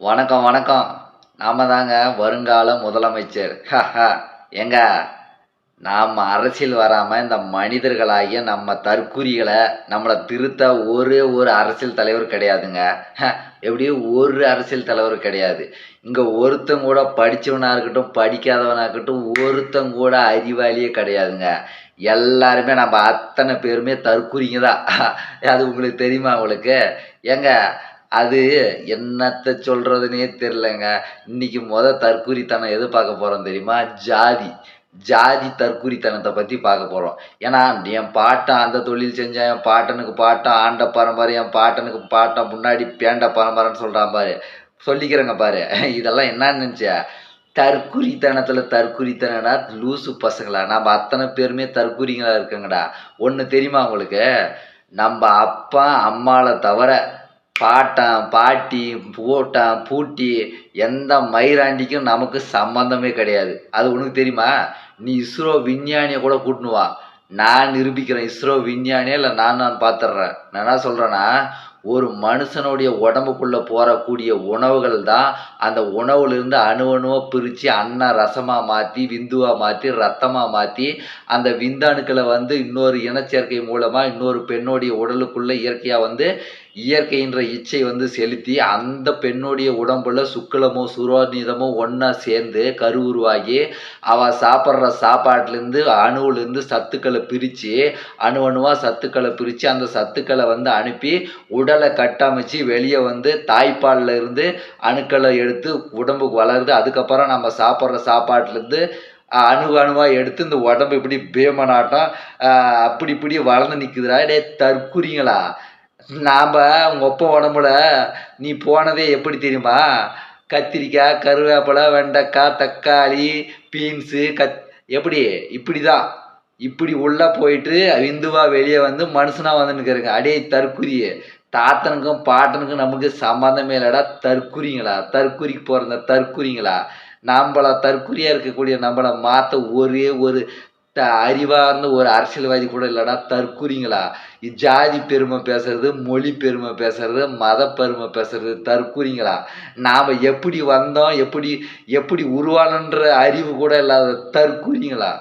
வணக்கம் வணக்கம். நாம தாங்க வருங்கால முதலமைச்சர். ஏங்க நாம் அரசியல் வராமல் இந்த மனிதர்களாகிய நம்ம தற்குறிகளை நம்மளை திருத்த ஒரே ஒரு அரசியல் தலைவர் கிடையாதுங்க. எப்படியும் ஒரு அரசியல் தலைவர் கிடையாது. இங்கே ஒருத்தங்க கூட படித்தவனாக இருக்கட்டும் படிக்காதவனாக இருக்கட்டும் ஒருத்தங்க கூட அறிவாளியே கிடையாதுங்க. எல்லாருமே நம்ம அத்தனை பேருமே தற்குறிங்க தான். அது உங்களுக்கு தெரியுமா உங்களுக்கு? ஏங்க அது என்னத்தை சொல்கிறதுனே தெரிலங்க இன்னைக்கு முத தற்கூரித்தனம் எது பார்க்க போகிறோம் தெரியுமா? ஜாதி. ஜாதி தற்கூரித்தனத்தை பற்றி பார்க்க போகிறோம் ஏன்னா என் பாட்டன் அந்த தொழில் செஞ்சேன் என் பாட்டனுக்கு பாட்டம் ஆண்ட பரம்பரை என் பாட்டனுக்கு பாட்டம் முன்னாடி பேண்ட பரம்பரைன்னு சொல்கிறான் பாரு. சொல்லிக்கிறேங்க பாரு. இதெல்லாம் என்னன்னு நினச்ச தற்குறித்தனத்தில் தற்குறித்தனடா லூசு பசங்களா? நம்ம அத்தனை பேருமே தற்குறிங்களா இருக்குங்கடா. ஒன்று தெரியுமா உங்களுக்கு? நம்ம அப்பா அம்மாவை தவிர பாட்டம் பாட்டி பூட்டான் பூட்டி எந்த மயிராண்டிக்கும் நமக்கு சம்மந்தமே கிடையாது. அது உனக்கு தெரியுமா? நீ இஸ்ரோ விஞ்ஞானியை கூட கூட்டினுவா நான் நிரூபிக்கிறேன். இஸ்ரோ விஞ்ஞானியே இல்லை நான் நான் பார்த்துட்றேன் நான் என்ன சொல்கிறேன்னா ஒரு மனுஷனுடைய உடம்புக்குள்ளே போகக்கூடிய உணவுகள் தான் அந்த உணவுலேருந்து அணு அணுவாக பிரித்து அன்ன ரசமாக மாற்றி விந்துவாக மாற்றி ரத்தமாக மாற்றி அந்த விந்தணுக்களை வந்து இன்னொரு இனச்சேர்க்கை மூலமாக இன்னொரு பெண்ணுடைய உடலுக்குள்ளே இயற்கையாக வந்து இயற்கைன்ற இச்சை வந்து செலுத்தி அந்த பெண்ணுடைய உடம்புல சுக்கலமோ சுரோநிதமோ ஒன்றா சேர்ந்து கரு உருவாகி அவள் சாப்பிட்ற சாப்பாட்டிலேருந்து அணுவிலேருந்து சத்துக்களை பிரித்து அணு அணுவாக சத்துக்களை பிரித்து அந்த சத்துக்களை வந்து அனுப்பி உடலை கட்டமைச்சு வெளியே வந்து தாய்ப்பாலில் இருந்து அணுக்களை எடுத்து உடம்புக்கு வளருது. அதுக்கப்புறம் நம்ம சாப்பிட்ற சாப்பாட்டிலேருந்து அணு அணுவாக எடுத்து இந்த உடம்பு இப்படி பேமனாட்டம் அப்படி இப்படி வளர்ந்து நிற்குதுடா டே தற்குறிங்களா? நாம் உங்கள் ஒப்ப உடம்புல நீ போனதே எப்படி தெரியுமா? கத்திரிக்காய் கருவேப்பிலை வெண்டைக்காய் தக்காளி பீன்ஸு கத் எப்படி? இப்படி தான் இப்படி உள்ளே போயிட்டு விந்துவாக வெளியே வந்து மனுஷனாக வந்துன்னு அடே தற்குறிய. தாத்தனுக்கும் பாட்டனுக்கும் நமக்கு சம்மந்தமே இல்லைடா. தற்குறிங்களா? தற்குறிக்கு போகிறந்த தற்குறிங்களா? நம்மளை தற்குறியாக இருக்கக்கூடிய நம்மளை மாற்ற ஒரே ஒரு அறிவார்ந்த ஒரு அரசியல்வாதி கூட இல்லைன்னா தற்குறிங்களா? ஜாதி பெருமை பேசுறது மொழி பெருமை பேசுறது மத பெருமை பேசுறது தற்குறிங்களா? நாம் எப்படி வந்தோம் எப்படி எப்படி உருவானன்ற அறிவு கூட இல்லாத தற்குறிங்களா?